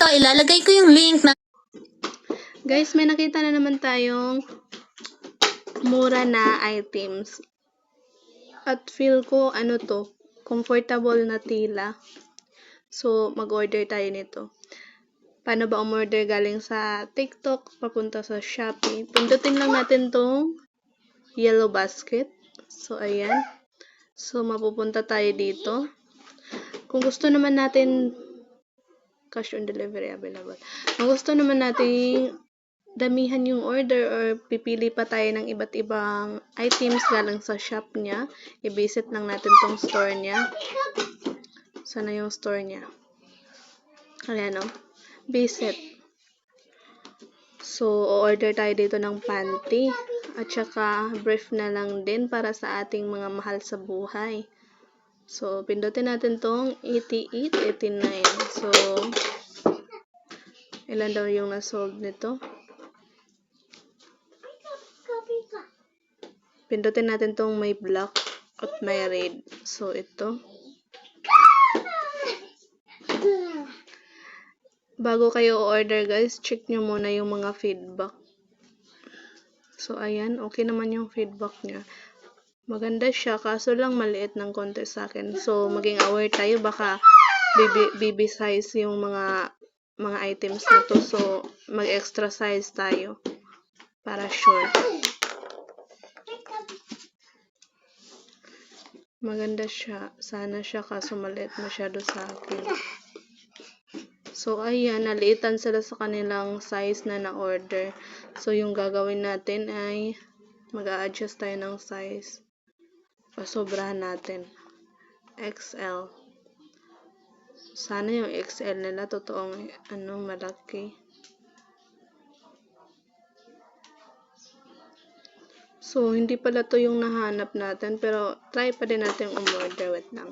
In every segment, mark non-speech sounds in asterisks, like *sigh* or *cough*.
ito, ilalagay ko yung link na Guys, may nakita na naman tayong mura na items. At feel ko, ano to, comfortable na tila. So, mag-order tayo nito. Paano ba umorder galing sa TikTok, papunta sa Shopee? Pindutin lang natin tong yellow basket. So, ayan. So, mapupunta tayo dito. Kung gusto naman natin cash on delivery available. Kung gusto naman natin damihan yung order or pipili pa tayo ng iba't ibang items galing sa shop niya, i-visit lang natin tong store niya. Sana yung store niya. Ayan o. Visit. So, order tayo dito ng panty. At saka, brief na lang din para sa ating mga mahal sa buhay. So, pindutin natin tong 88, 89. So, ilan daw yung na-sold nito? Pindutin natin tong may black at may red. So, ito. Bago kayo order guys, check nyo muna yung mga feedback. So, ayan. Okay naman yung feedback niya. Maganda siya, kaso lang maliit ng konti sa akin. So, maging aware tayo, baka baby, size yung mga mga items na to. So, mag-extra size tayo para sure. Maganda siya. Sana siya kaso maliit masyado sa akin. So, ayan. Naliitan sila sa kanilang size na na-order. So, yung gagawin natin ay mag-a-adjust tayo ng size. Pasobrahan natin. XL. Sana yung XL nila totoong ano, malaki. So, hindi pala to yung nahanap natin. Pero, try pa din natin umorder. Wait lang.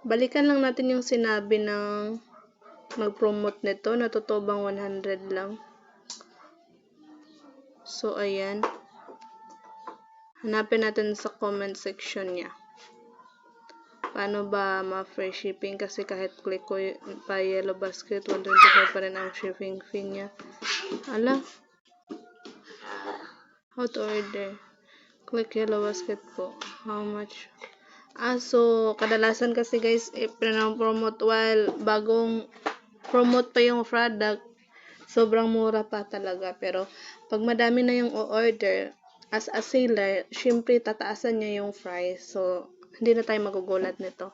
Balikan lang natin yung sinabi ng mag-promote nito na totoo bang 100 lang. So, ayan. Hanapin natin sa comment section niya. Paano ba ma-free shipping? Kasi kahit click ko pa yellow basket, 125 pa rin ang shipping fee niya. Ala. How to order? Click yellow basket po. How much? Ah, so, kadalasan kasi guys, eh, promote while bagong promote pa yung product, sobrang mura pa talaga. Pero, pag madami na yung order, as a seller, syempre tataasan niya yung price. So, hindi na tayo magugulat nito.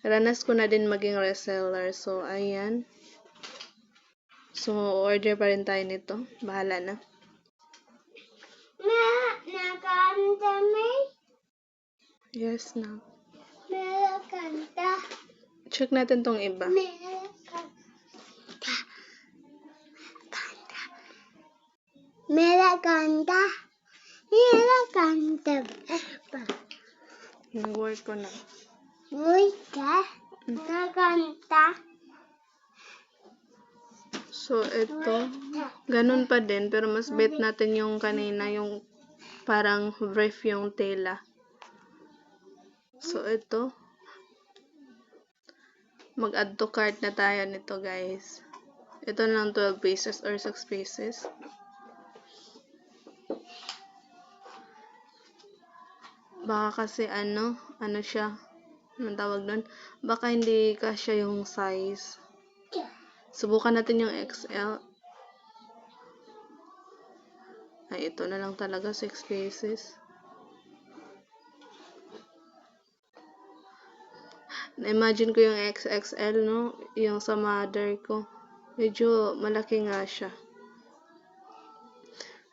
Ranas ko na din maging reseller. So, ayan. So, order pa rin tayo nito. Bahala na. Na, nakanta may, Yes na. meron kanta, Check natin tong iba. meron kanta, kanta, kanta, meron kanta, ba, Nag-work ko na. muy ka, nakanta, So, ito. Ganun pa din, pero mas bet natin yung kanina, yung parang brief yung tela. So, ito. Mag-add to cart na tayo nito, guys. Ito na lang 12 pieces or 6 pieces. Baka kasi ano, ano siya, anong tawag doon? Baka hindi kasya yung size. Subukan natin yung XL. Ay, ito na lang talaga, 6 pieces. Na-imagine ko yung XXL, no? Yung sa mother ko. Medyo malaki nga siya.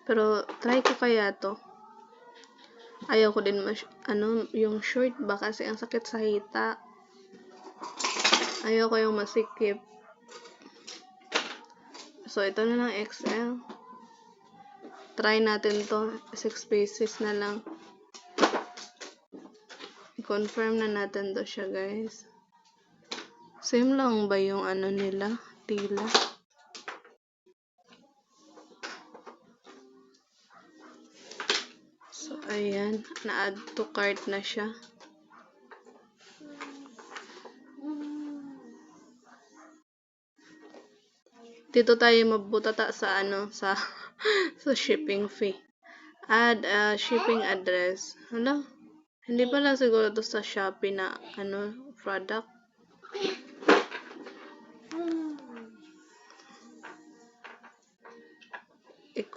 Pero, try ko kaya to. Ayaw ko din mas, ano, yung short ba kasi ang sakit sa hita. Ayaw ko yung masikip. So, ito na lang XL. Try natin to. 6 pieces na lang. I-confirm na natin to siya, guys. Same lang ba yung ano nila? Tila. Ayan, na-add to cart na siya. Dito tayo mabutata sa ano, sa, *laughs* sa shipping fee. Add uh, shipping address. Ano? Hindi pala siguro to sa Shopee na ano, product.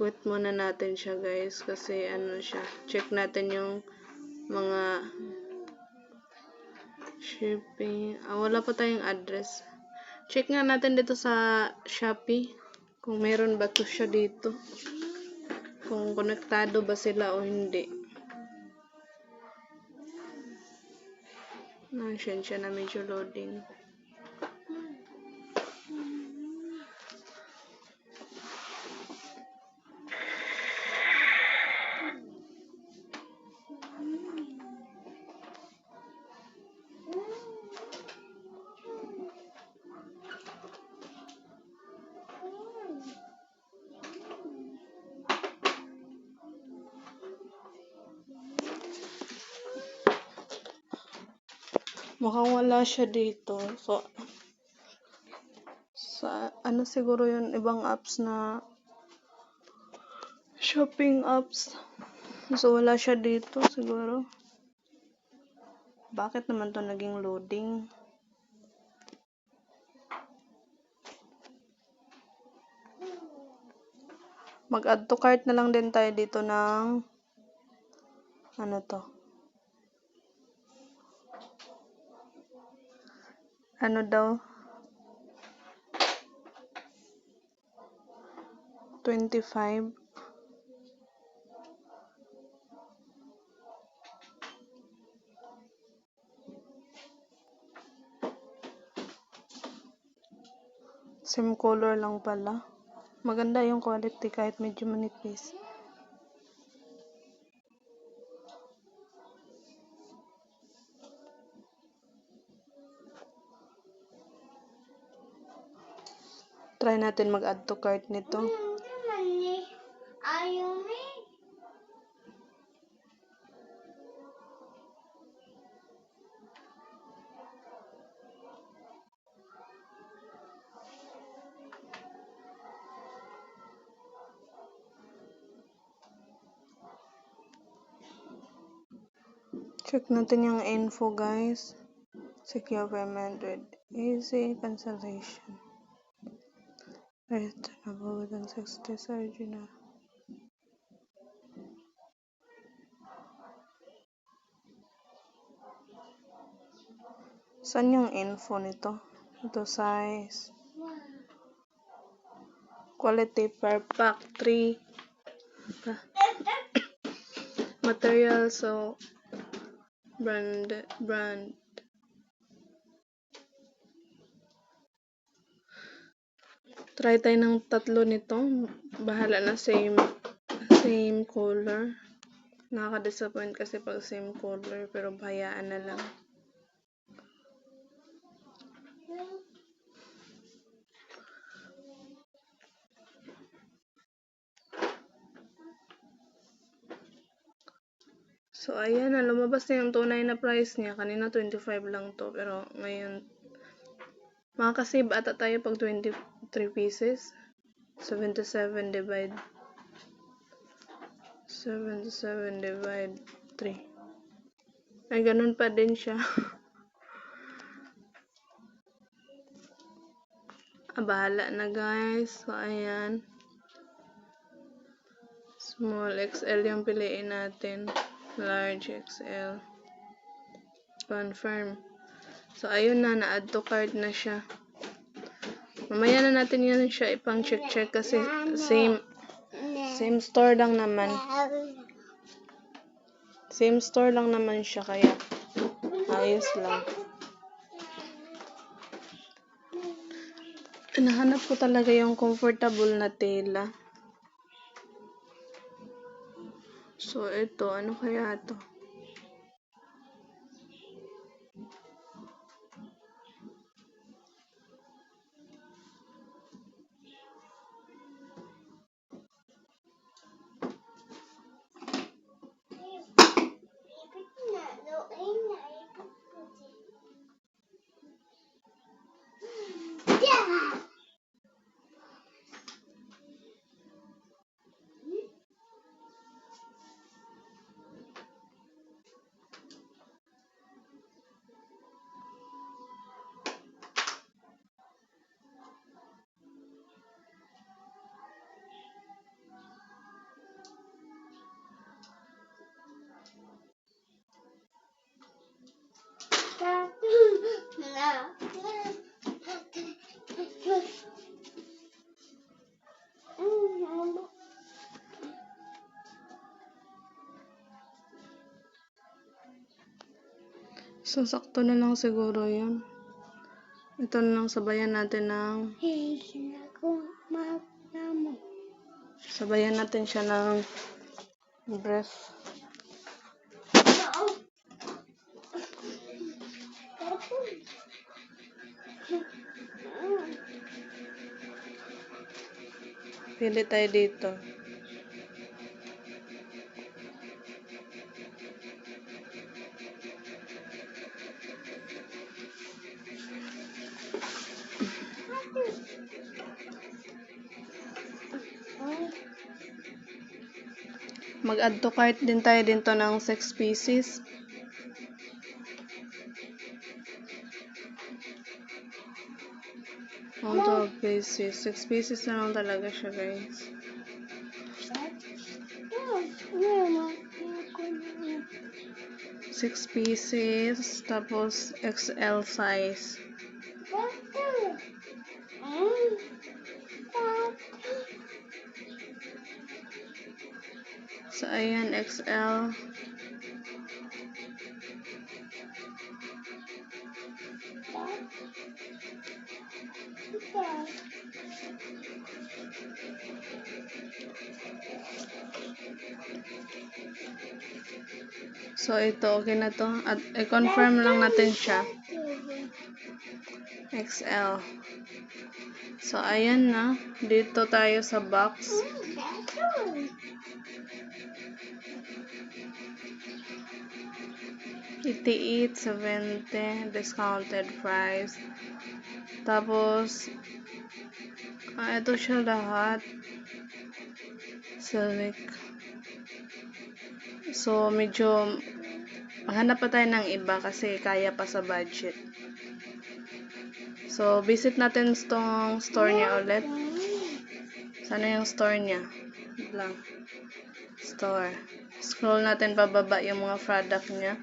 I-quit muna natin siya guys kasi ano siya check natin yung mga shipping. Ah, wala pa tayong address. Check nga natin dito sa Shopee kung meron ba to siya dito. Kung konektado ba sila o hindi. Nandiyan siya na medyo loading Mukhang wala siya dito. So, sa ano siguro yun, ibang apps na shopping apps. So, wala siya dito siguro. Bakit naman to naging loading? Mag-add to cart na lang din tayo dito ng ano to? Ano daw? 25 same color lang pala. Maganda yung quality kahit medyo manipis try natin mag-add to cart nito. Check natin yung info guys. Secure payment with easy cancellation returnable within 60 sa original Saan yung info nito? Ito size. Quality per pack 3. Pa. *coughs* Material so brand brand Try tayo ng tatlo nito. Bahala na same same color. Nakaka-disappoint kasi pag same color pero bahayaan na lang. So, ayan na. Lumabas na yung tunay na price niya. Kanina 25 lang to. Pero ngayon, makakasave ata tayo pag 23 pieces. 77 divide 77 divide 3. Ay, ganun pa din siya. *laughs* ah, bahala na guys. So, ayan. Small XL yung piliin natin. Large XL. Confirm. So, ayun na. Na-add to cart na siya. Mamaya na natin yan siya ipang check-check kasi same same store lang naman. Same store lang naman siya kaya ayos lang. Hinahanap ko talaga yung comfortable na tela. So, ito. Ano kaya to? So, na lang siguro yun. Ito na lang sabayan natin ng sabayan natin siya ng breath. Pili tayo dito. Mag-add to cart din tayo dito ng 6 pieces. Pieces. 6 pieces na lang talaga siya, guys. Six pieces, tapos XL size. So, ayan, XL. So, ito, okay na to. At, i-confirm lang natin siya. XL. So, ayan na. Dito tayo sa box. Eighty-eight, seventy, discounted price. Tapos, ah, ito siya lahat. Select. So, medyo hanap pa tayo ng iba kasi kaya pa sa budget. So, visit natin tong store niya ulit. Sana yung store niya. Lang. Store. Scroll natin pababa yung mga product niya.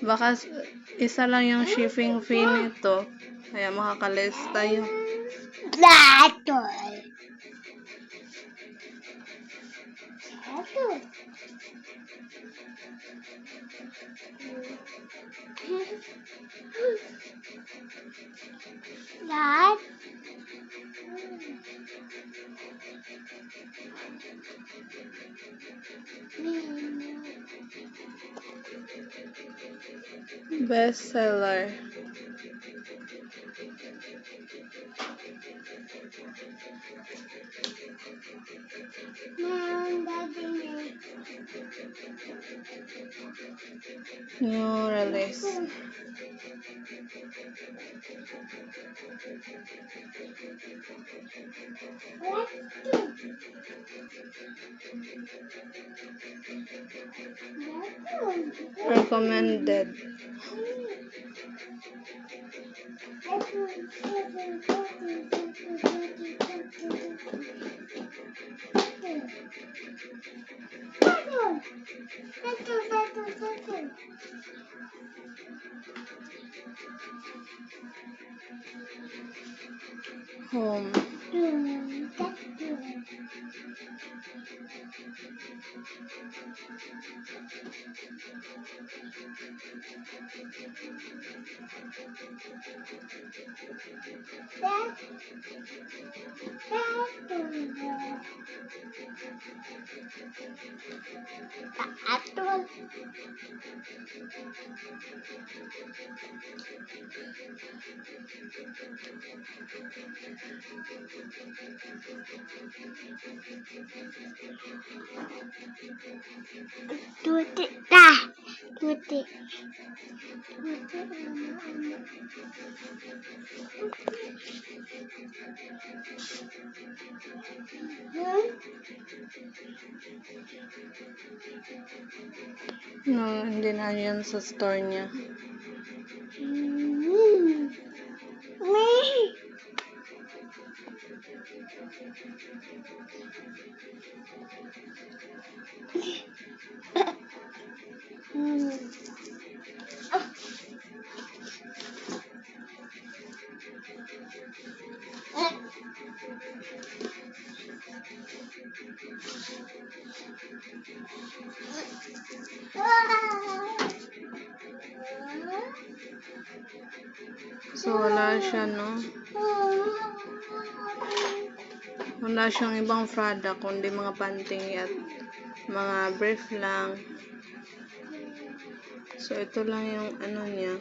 Baka isa lang yung shipping fee nito. Kaya makakalis tayo. platos. bestseller release. Recommended. Thank you. 嗯嗯嗯嗯嗯嗯嗯嗯嗯嗯嗯嗯嗯嗯嗯嗯嗯 dah, tuti. Tuti, Hmm? No, hindi na yan sa store niya. แม่ So, wala no? Mm. Wala siyang ibang product, kundi mga panting at mga brief lang. So, ito lang yung ano niya.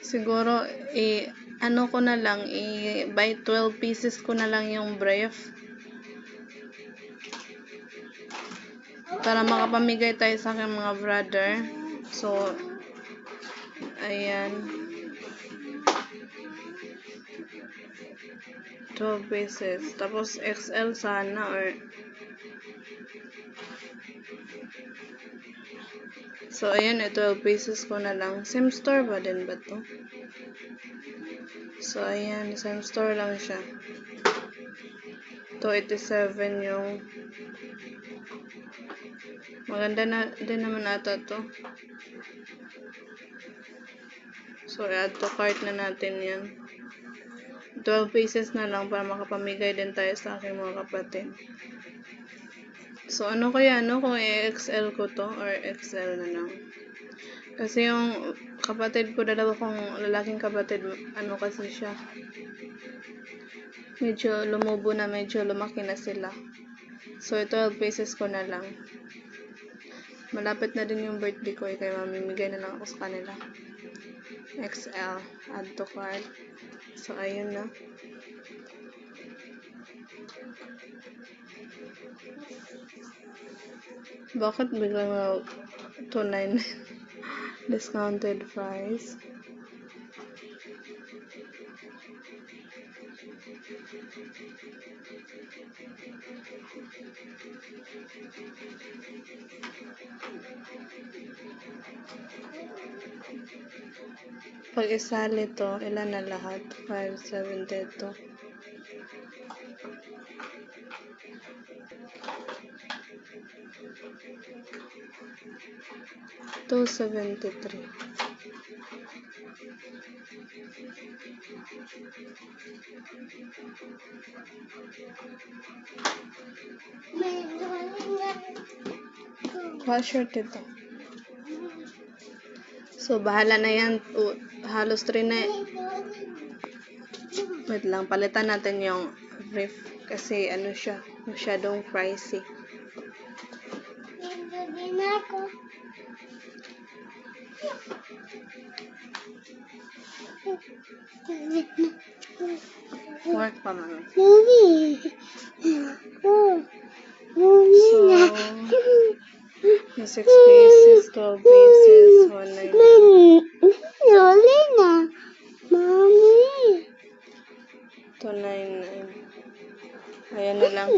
Siguro, i ano ko na lang, i by 12 pieces ko na lang yung brief. Para makapamigay tayo sa aking mga brother. So, ayan. 12 pieces. Tapos, XL sana or So, ayan, eh, 12 pieces ko na lang. Same store ba din ba to? So, ayan, same store lang siya. 287 yung maganda na din naman ata to. So, add to cart na natin yan. 12 pieces na lang para makapamigay din tayo sa aking mga kapatid. So, ano kaya, no? Kung i-XL ko to or XL na lang. Kasi yung kapatid ko, dalawa kong lalaking kapatid, ano kasi siya. Medyo lumubo na, medyo lumaki na sila. So, 12 pieces ko na lang. Malapit na din yung birthday ko, eh, kaya mamimigay na lang ako sa kanila. XL, add to cart. So, ayun na. Bakit biglang uh, *laughs* 2.9 discounted price? Pag isali to, ilan na lahat? 572. Two seventy three. What shirt ito? So, bahala na yan. O, halos 3 na Wait lang, palitan natin yung brief. Kasi ano siya, masyadong pricey. Work pa man. So, yung 6 pieces, 12 pieces, 199. 299. Ayan na lang.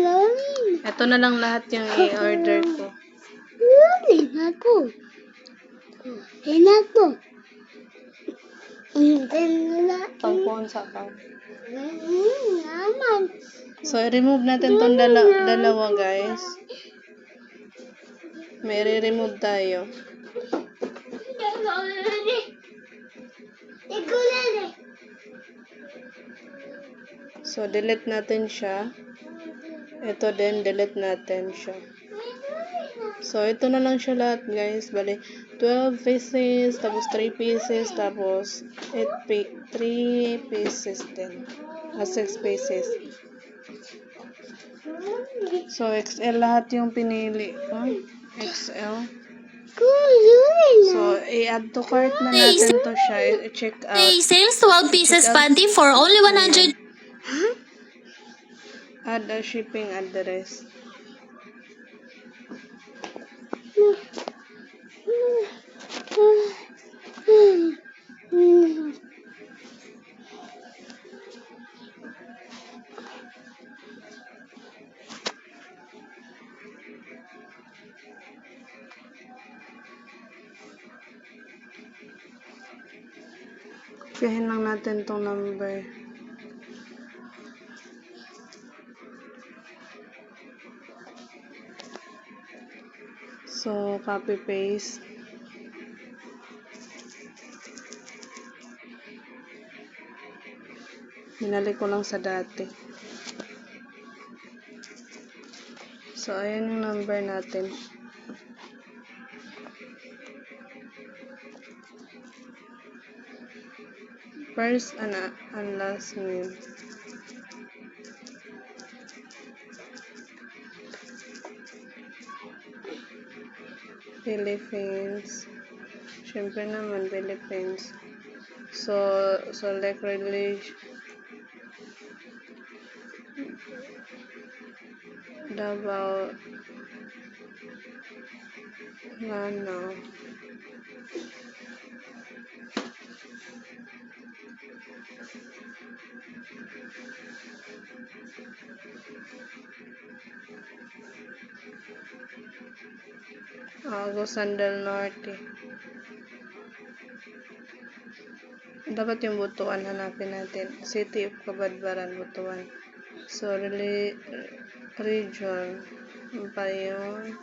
Ito na lang lahat yung i-order ko. Tampon sa ka. So, i-remove natin tong dala dalawa, guys. May re-remove tayo. So, delete natin siya. Ito din, delete natin siya. So, ito na lang siya lahat, guys. Bali, 12 pieces, tapos 3 pieces, tapos 8 pi 3 pieces din. Ah, 6 pieces. So, XL lahat yung pinili ko. XL. So, i-add to cart na natin to siya. I-check out. Hey, sales 12 pieces panty for only 100. Add a shipping address. Natin tong number. So, copy paste. Binalik ko lang sa dati. So, ayan yung number natin. First and, uh, and last name. Philippines. Siyempre naman, Philippines. So, select religion. Davao. Lanao. Agusan del Norte. Dapat yung butuan hanapin natin. City of Kabadbaran, butuan. So, reli- region. Pa yun?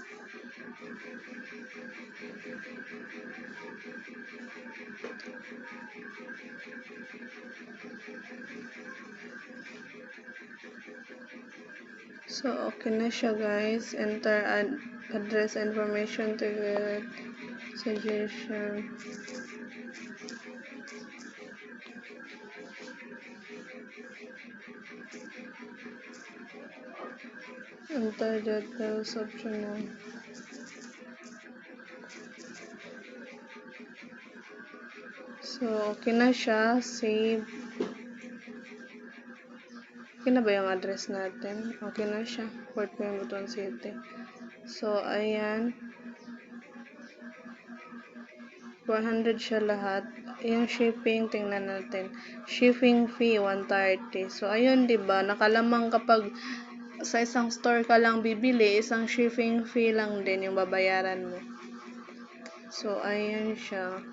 So, okay na siya guys. Enter ad- address information to get suggestion. Enter details optional. So, okay na siya. Save. Okay na ba yung address natin? Okay na siya. Fort Pemberton City. So, ayan. 100 siya lahat. Yung shipping, tingnan natin. Shipping fee, 130. So, ayun, ba Nakalamang kapag sa isang store ka lang bibili, isang shipping fee lang din yung babayaran mo. So, ayan siya.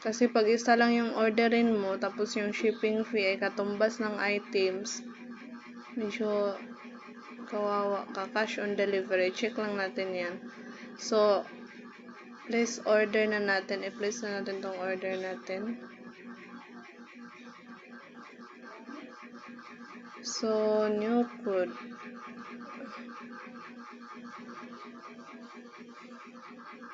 Kasi pag isa lang yung orderin mo, tapos yung shipping fee ay katumbas ng items, medyo kawawa ka. Cash on delivery. Check lang natin yan. So, place order na natin. I-place na natin tong order natin. So, new code.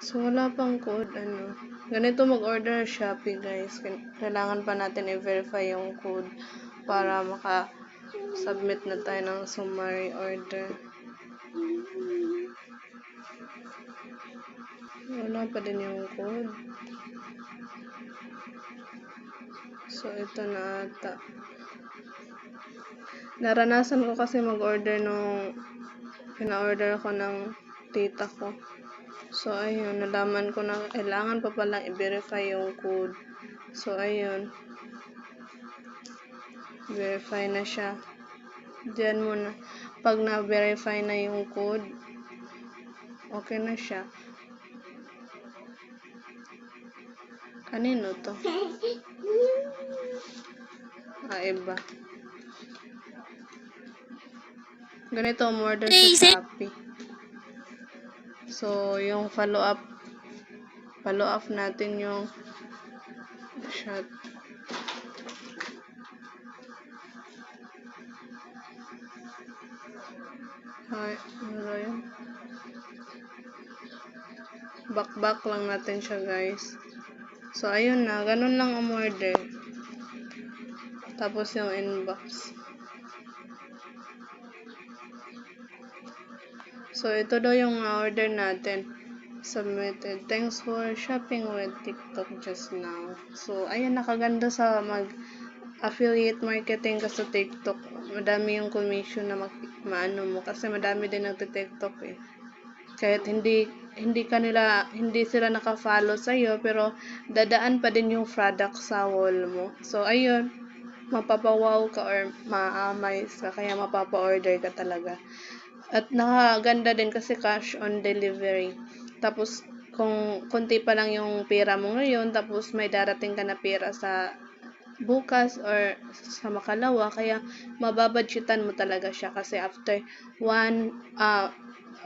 So, wala pang code, ano. Ganito mag-order Shopee, guys. Kailangan pa natin i-verify yung code para maka-submit na tayo ng summary order. Wala pa din yung code. So, ito na ata. Naranasan ko kasi mag-order nung pina-order ko ng tita ko. So, ayun, nalaman ko na kailangan pa palang i-verify yung code. So, ayun. Verify na siya. Diyan muna. Pag na-verify na yung code, okay na siya. Kanino to? Ah, iba. Ganito, umorder sa. Shopee. So, yung follow up, follow up natin yung shot. Ay, ano? Back-back lang natin siya, guys. So, ayun na. Ganun lang umorder. Tapos yung inbox. So, ito daw yung order natin. Submitted. Thanks for shopping with TikTok just now. So, ayan, nakaganda sa mag affiliate marketing ka sa TikTok. Madami yung commission na maano mo. Kasi madami din nagti-TikTok eh. Kahit hindi hindi kanila hindi sila naka-follow sa iyo pero dadaan pa din yung product sa wall mo. So ayun, mapapawaw ka or ma-amaze ka kaya mapapa-order ka talaga. At nakaganda din kasi cash on delivery. Tapos, kung konti pa lang yung pera mo ngayon, tapos may darating ka na pera sa bukas or sa makalawa kaya mababudgetan mo talaga siya kasi after one uh,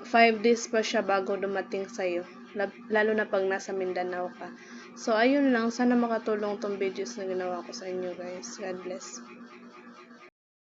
five days pa siya bago dumating sa'yo Lab- lalo na pag nasa Mindanao ka. So ayun lang. Sana makatulong tong videos na ginawa ko sa inyo guys. God bless